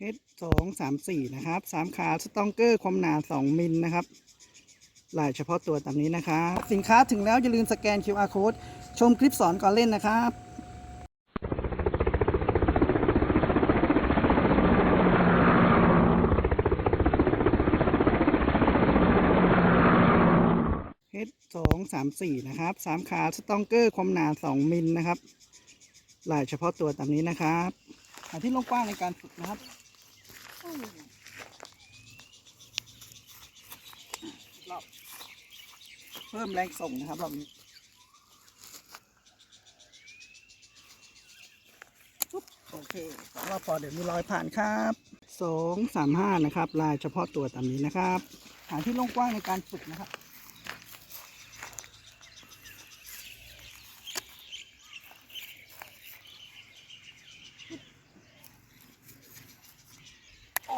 เฮดสองสามสี่นะครับสามขาสตองเกอร์ความหนาสองมิลนะครับลายเฉพาะตัวตามนี้นะครับสินค้าถึงแล้วอย่าลืมสแกน QR code ชมคลิปสอนก่อนเล่นนะครับเฮดสองสามสี่นะครับสามขาสตองเกอร์ความหนาสองมิลนะครับลายเฉพาะตัวตามนี้นะครับหาที่โลงกว้างในการฝึกนะครับ รอบเพิ่มแรงส่งนะครับรอบนี้ปุ๊บโอเคสองรอบพอเดี๋ยวมีรอยผ่านครับสองสามห้านะครับ ลายเฉพาะตัวตามนี้นะครับ หาที่โล่งกว้างในการฝึกนะครับ โอเค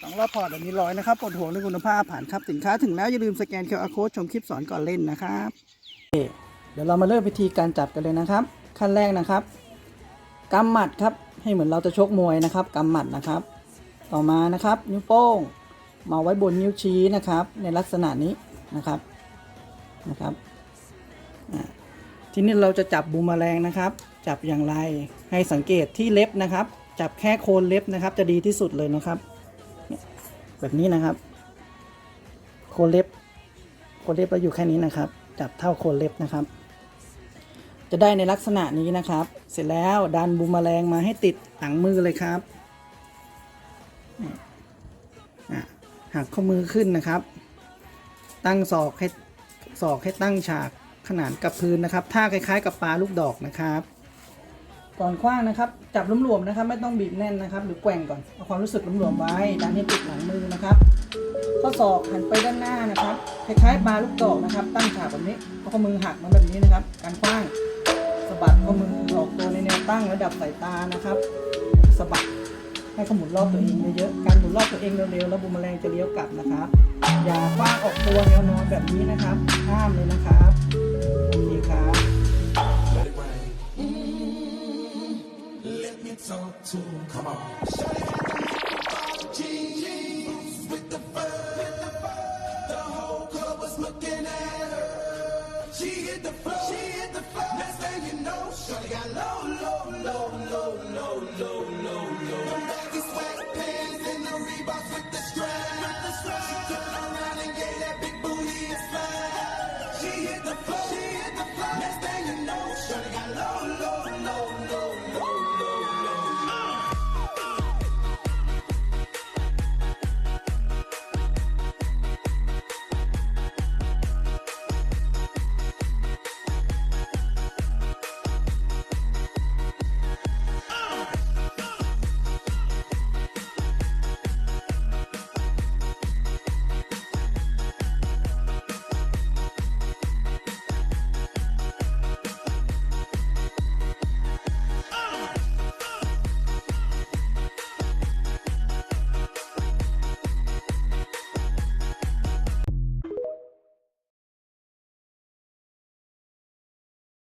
สองรอบพอเดี๋ยวนี้ร้อยนะครับปวดหัวเรื่องคุณภาพผ่านครับ สินค้าถึงแล้ว อย่าลืมสแกน QR code ชมคลิปสอนก่อนเล่นนะครับเดี๋ยวเรามาเริ่มวิธีการจับกันเลยนะครับ ขั้นแรกนะครับกำหมัดครับให้เหมือนเราจะชกมวยนะครับกำหมัดนะครับ ต่อมานะครับ นิ้วโป้งมาไว้บนนิ้วชี้นะครับ ในลักษณะนี้นะครับนะครับทีนี้เราจะจับบูมแมลงนะครับ จับอย่างไรให้สังเกตที่เล็บนะครับ จับแค่โคนเล็บนะครับ จะดีที่สุดเลยนะครับ แบบนี้นะครับ โคนเล็บ โคนเล็บเราอยู่แค่นี้นะครับ จับเท่าโคนเล็บนะครับ จะได้ในลักษณะนี้นะครับ เสร็จแล้วดันบูมแมลงมาให้ติดหลังมือเลยครับหักข้อมือขึ้นนะครับ ตั้งศอกให้ศอกให้ตั้งฉากขนานกับพื้นนะครับ ท่าคล้ายๆ กับปลาลูกดอกนะครับ ก่อนคว้างนะครับ จับหลวมๆนะครับ ไม่ต้องบีบแน่นนะครับ หรือแกว่งก่อนเอาความรู้สึกหลวมๆไว้ดันให้ติดหลังมือนะครับ ข้อศอกหันไปด้านหน้านะครับคล้ายๆปลาลูกดอกนะครับ ตั้งฉากแบบนี้เอาข้อมือหักมาแบบนี้นะครับ การคว้างสะบัดข้อมือออกตัวในแนวตั้งระดับสายตานะครับสะบัดให้ขมุนรอบตัวเองเยอะๆการหมุนรอบตัวเองเร็วๆแล้วบูมแมลงจะเลี้ยวกลับนะครับ อย่าคว้างออกตัวแนวนอนแบบนี้นะครับ ห้ามเลยนะครับโอเคครับ Come on. The jeans with the fur. The whole club was looking at her. She hit the floor. Next thing you know, got low, low, low, low, low, low, low, low. The and the Reeboks with the She turned around and gave that big booty a slap. She hit the